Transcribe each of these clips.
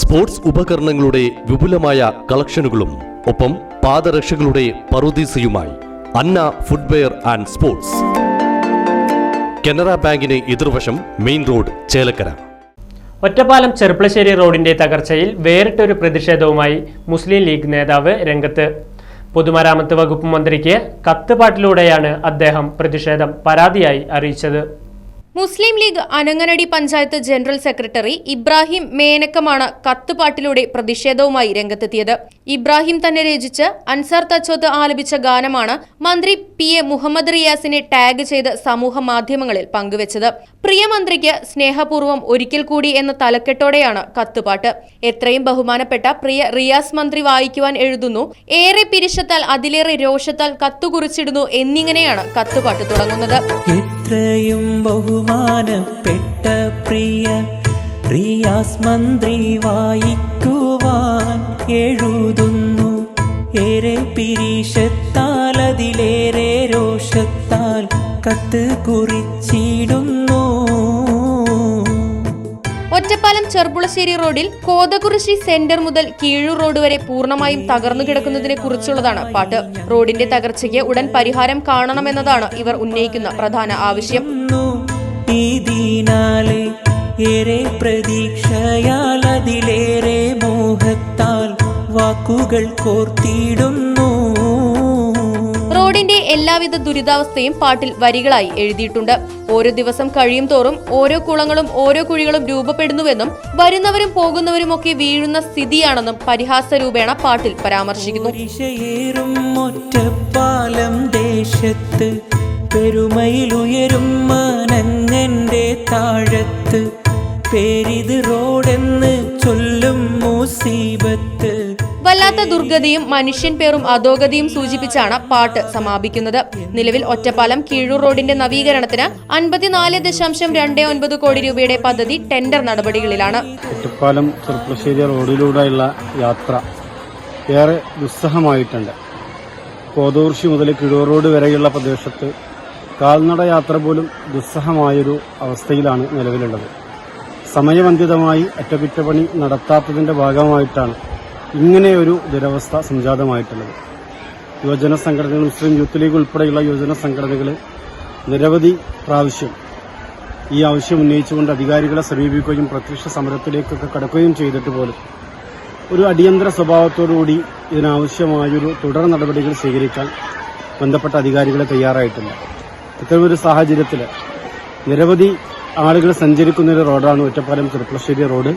Sports ഉപകരണങ്ങളുടെ വിപുലമായ കളക്ഷനുകളും ഒപ്പം പാദരക്ഷകളുടെ പറുദീസയുമായി Anna footwear and sports. Canara ബാങ്കിന് എതിർവശം മെയിൻ റോഡ് ചേലക്കര. ഒറ്റപ്പാലം ചെർപ്പളശ്ശേരി റോഡിന്റെ തകർച്ചയിൽ വേറിട്ടൊരു പ്രതിഷേധവുമായി മുസ്ലിം ലീഗ് നേതാവ് രംഗത്ത്. പൊതുമരാമത്ത് വകുപ്പ് മന്ത്രിക്ക് കത്ത് പാട്ടിലൂടെയാണ് അദ്ദേഹം പ്രതിഷേധം പരാതിയായി അറിയിച്ചത്. മുസ്ലിം ലീഗ് അനങ്ങനടി പഞ്ചായത്ത് ജനറൽ സെക്രട്ടറി ഇബ്രാഹിം മേനക്കമാണ് കത്തുപാട്ടിലൂടെ പ്രതിഷേധവുമായി രംഗത്തെത്തിയത്. ഇബ്രാഹിം തന്നെ രചിച്ച് അൻസാർ തച്ചോത്ത് ആലപിച്ച ഗാനമാണ് മന്ത്രി പി എ മുഹമ്മദ് റിയാസിനെ ടാഗ് ചെയ്ത് സമൂഹ മാധ്യമങ്ങളിൽ പങ്കുവച്ചത്. പ്രിയമന്ത്രിക്ക് സ്നേഹപൂർവം ഒരിക്കൽ കൂടി എന്ന തലക്കെട്ടോടെയാണ് കത്തുപാട്ട്. എത്രയും ബഹുമാനപ്പെട്ട പ്രിയ റിയാസ് മന്ത്രി വായിക്കുവാൻ എഴുതുന്നു ഏറെ പിരിശത്താൽ അതിലേറെ രോഷത്താൽ കത്തുകുറിച്ചിടുന്നു എന്നിങ്ങനെയാണ് കത്തുപാട്ട് തുടങ്ങുന്നത്. എത്രയും ബഹുമാനപ്പെട്ട പ്രിയ റിയാസ് മന്ത്രി വായിക്കുവാൻ എഴുതുന്നു. ഏറെ പിരീഷത്താൽ അതിലേറെ രോഷത്താൽ കത്ത് കുറിച്ചിടുന്നു. ഒറ്റപ്പാലം ചെർപ്പുളശ്ശേരി റോഡിൽ കോതകുറിശി സെന്റർ മുതൽ കീഴൂർ റോഡ് വരെ പൂർണമായും തകർന്നു കിടക്കുന്നതിനെ കുറിച്ചുള്ളതാണ് പാട്ട്. റോഡിന്റെ തകർച്ചയ്ക്ക് ഉടൻ പരിഹാരം കാണണമെന്നതാണ് ഇവർ ഉന്നയിക്കുന്ന പ്രധാന ആവശ്യം. ഇതിനാലെ ഏറെ പ്രതീക്ഷയാൽ അതിലേറെ മോഹത്താൽ വാക്കുകൾ കോർത്തിടുന്നു. റോഡിന്റെ എല്ലാവിധ ദുരിതാവസ്ഥയും പാട്ടിൽ വരികളായി എഴുതിയിട്ടുണ്ട്. ഓരോ ദിവസം കഴിയും തോറും ഓരോ കുളങ്ങളും ഓരോ കുഴികളും രൂപപ്പെടുന്നുവെന്നും വരുന്നവരും പോകുന്നവരും ഒക്കെ വീഴുന്ന സ്ഥിതിയാണെന്നും പരിഹാസ രൂപേണ പാട്ടിൽ പരാമർശിക്കുന്നു. ദേശത്ത് പെരുമയിലുയരും മാനങ്ങന്റെ താഴത്ത്. പേരിത് റോഡെന്ന് ചൊല്ലും മുസീബത്ത്. വല്ലാത്ത ദുർഗതിയും മനുഷ്യൻ പേറും അധോഗതിയും സൂചിപ്പിച്ചാണ് പാട്ട് സമാപിക്കുന്നത്. നിലവിൽ ഒറ്റപ്പാലം കീഴൂർ റോഡിന്റെ നവീകരണത്തിന് അൻപത്തിനാല് ദശാംശം രണ്ട് ഒൻപത് കോടി രൂപയുടെ പദ്ധതി ടെൻഡർ നടപടികളിലാണ്. ഒറ്റപ്പാലം ചെറുപ്പശ്ശേരി റോഡിലൂടെയുള്ള യാത്ര ഏറെ ദുസ്സഹമായിട്ടുണ്ട്. കോതൂർശി മുതൽ കിഴൂർ റോഡ് വരെയുള്ള പ്രദേശത്ത് കാൽനട യാത്ര പോലും ദുസ്സഹമായൊരു അവസ്ഥയിലാണ് നിലവിലുള്ളത്. സമയബന്ധിതമായി അറ്റകുറ്റപ്പണി നടത്താത്തതിന്റെ ഭാഗമായിട്ടാണ് ഇങ്ങനെയൊരു ദുരവസ്ഥ സംജാതമായിട്ടുള്ളത്. യുവജന സംഘടനകൾ മുസ്ലിം യൂത്ത് ലീഗ് ഉൾപ്പെടെയുള്ള യുവജന സംഘടനകൾ നിരവധി പ്രാവശ്യം ഈ ആവശ്യം ഉന്നയിച്ചുകൊണ്ട് അധികാരികളെ സമീപിക്കുകയും പ്രത്യക്ഷ സമരത്തിലേക്കൊക്കെ കടക്കുകയും ചെയ്തിട്ട് പോലും ഒരു അടിയന്തര സ്വഭാവത്തോടുകൂടി ഇതിനാവശ്യമായൊരു തുടർ നടപടികൾ സ്വീകരിക്കാൻ ബന്ധപ്പെട്ട അധികാരികളെ തയ്യാറായിട്ടില്ല. ഇത്തരമൊരു സാഹചര്യത്തിൽ നിരവധി ആളുകൾ സഞ്ചരിക്കുന്ന ഒരു റോഡാണ് ഒറ്റപ്പാലം ചെറുപ്പശ്ശേരി റോഡ്.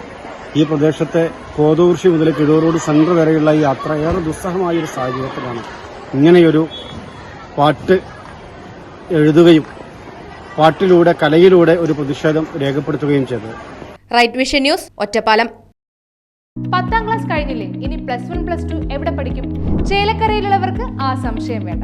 ഈ പ്രദേശത്തെ കോതൂർശി മുതൽ കിഴൂർ റോഡ് സെൻട്രൽ വരെയുള്ള ഈ യാത്ര ഏറെ ദുസ്സഹമായ ഒരു സാഹചര്യത്തിലാണ്. ഇങ്ങനെയൊരു പാട്ട് എഴുതുകയും പാട്ടിലൂടെ കലയിലൂടെ ഒരു പ്രതിഷേധം രേഖപ്പെടുത്തുകയും ചെയ്തത്. Right vision news Ottapalam. പത്താം ക്ലാസ് കഴിഞ്ഞില്ലേ? ഇനി പ്ലസ് വൺ പ്ലസ് ടു എവിടെ പഠിക്കും? ചേലക്കരയിലുള്ളവർക്ക് ആ സംശയം വേണ്ട.